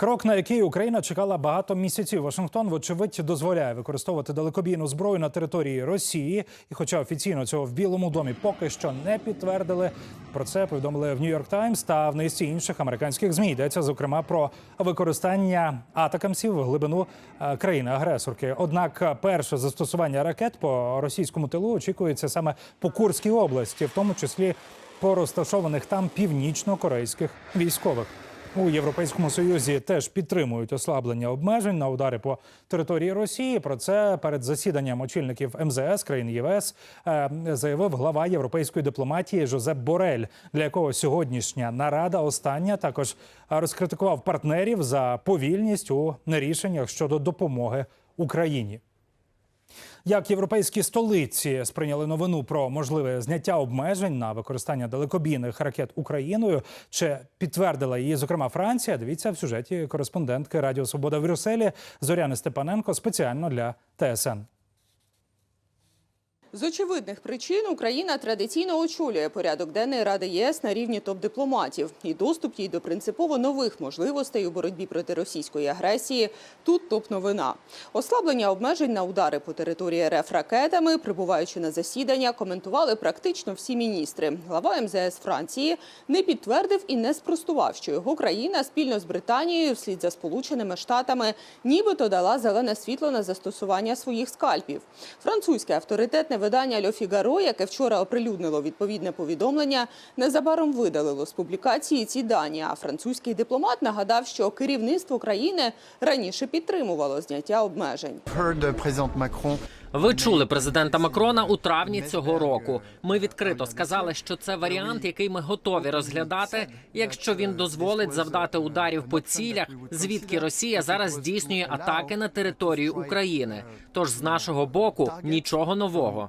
Крок, на який Україна чекала багато місяців. Вашингтон, вочевидь, дозволяє використовувати далекобійну зброю на території Росії. І, хоча офіційно цього в Білому домі поки що не підтвердили, про це повідомили в Нью-Йорк Таймс та в низці інших американських змі. Йдеться зокрема про використання атакамсів в глибину е, країни-агресорки. Однак е, перше застосування ракет по російському тилу очікується саме по Курській області, в тому числі по розташованих там північно-корейських військових. У Європейському Союзі теж підтримують ослаблення обмежень на удари по території Росії. Про це перед засіданням очільників МЗС країн ЄВС е, заявив глава європейської дипломатії Жозеп Борель, для якого сьогоднішня нарада остання також розкритикував партнерів за повільність у рішеннях щодо допомоги Україні. Як європейські столиці сприйняли новину про можливе зняття обмежень на використання далекобійних ракет Україною, чи підтвердила її, зокрема Франція? Дивіться в сюжеті кореспондентки Радіо Свобода в Брюсселі Зоряни Степаненко спеціально для ТСН. З очевидних причин Україна традиційно очолює порядок денний Ради ЄС на рівні топ-дипломатів. І доступ їй до принципово нових можливостей у боротьбі проти російської агресії – тут топ-новина. Ослаблення обмежень на удари по території РФ ракетами, прибуваючи на засідання, коментували практично всі міністри. Глава МЗС Франції не підтвердив і не спростував, що його країна спільно з Британією, вслід за Сполученими Штатами, нібито дала зелене світло на застосування своїх скальпів. Французьке авторитетне видання Льо Фігаро, яке вчора оприлюднило відповідне повідомлення, незабаром видалило з публікації ці дані. А французький дипломат нагадав, що керівництво країни раніше підтримувало зняття обмежень. Ви чули президента Макрона у травні цього року. Ми відкрито сказали, що це варіант, який ми готові розглядати, якщо він дозволить завдати ударів по цілях, звідки Росія зараз здійснює атаки на територію України. Тож з нашого боку нічого нового.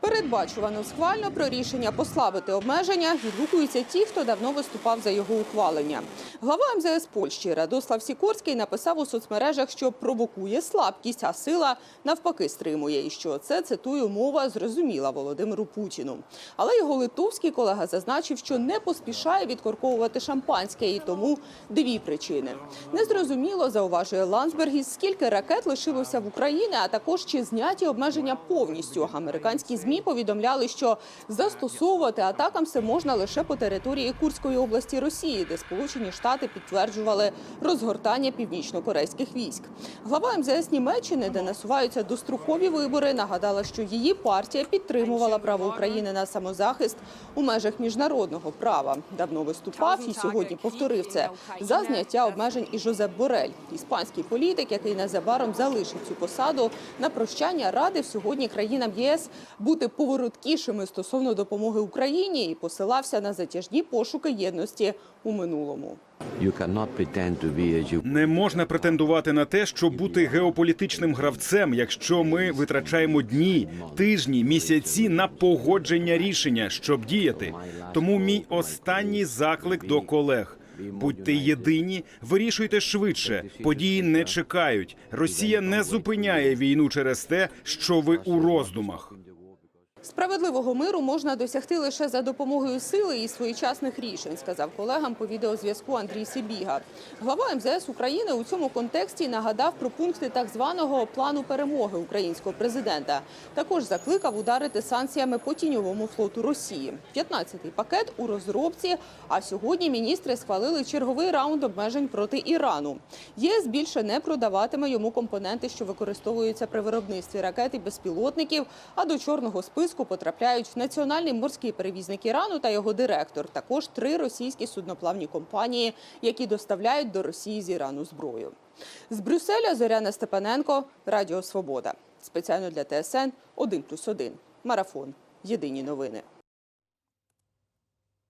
Передбачувано схвально про рішення послабити обмеження відгукуються ті, хто давно виступав за його ухвалення. Глава МЗС Польщі Радослав Сікорський написав у соцмережах, що провокує слабкість, а сила навпаки стримує. І що це цитую мова зрозуміла Володимиру Путіну. Але його литовський колега зазначив, що не поспішає відкорковувати шампанське, і тому дві причини. Незрозуміло зауважує Ландсбергіс, скільки ракет лишилося в Україні, а також чи зняті обмеження повністю. Американські змі повідомляли, що застосовувати атакам все можна лише по території Курської області Росії, де Сполучені Штати підтверджували розгортання північно-корейських військ. Глава МЗС Німеччини, де насуваються дострокові вибори, нагадала, що її партія підтримувала право України на самозахист у межах міжнародного права. Давно виступав і сьогодні повторив це за зняття обмежень і Жозеп Борель, іспанський політик, який незабаром залишить цю посаду на прощання радив сьогодні країнам ЄС бути повороткішими стосовно допомоги Україні і посилався на затяжні пошуки єдності у минулому. Не можна претендувати на те, щоб бути геополітичним гравцем, якщо ми витрачаємо дні, тижні, місяці на погодження рішення, щоб діяти. Тому мій останній заклик до колег. Будьте єдині, вирішуйте швидше. Події не чекають. Росія не зупиняє війну через те, що ви у роздумах. Справедливого миру можна досягти лише за допомогою сили і своєчасних рішень, сказав колегам по відеозв'язку Андрій Сибіга. Глава МЗС України у цьому контексті нагадав про пункти так званого плану перемоги українського президента. Також закликав ударити санкціями по тіньовому флоту Росії. 15-й пакет у розробці. А сьогодні міністри схвалили черговий раунд обмежень проти Ірану. ЄС більше не продаватиме йому компоненти, що використовуються при виробництві ракет і безпілотників. А до чорного списку потрапляють національний морський перевізник Ірану та його директор. Також три російські судноплавні компанії, які доставляють до Росії з Ірану зброю. З Брюсселя Зоряна Степаненко, Радіо Свобода. Спеціально для ТСН 1+,1. Марафон. Єдині новини.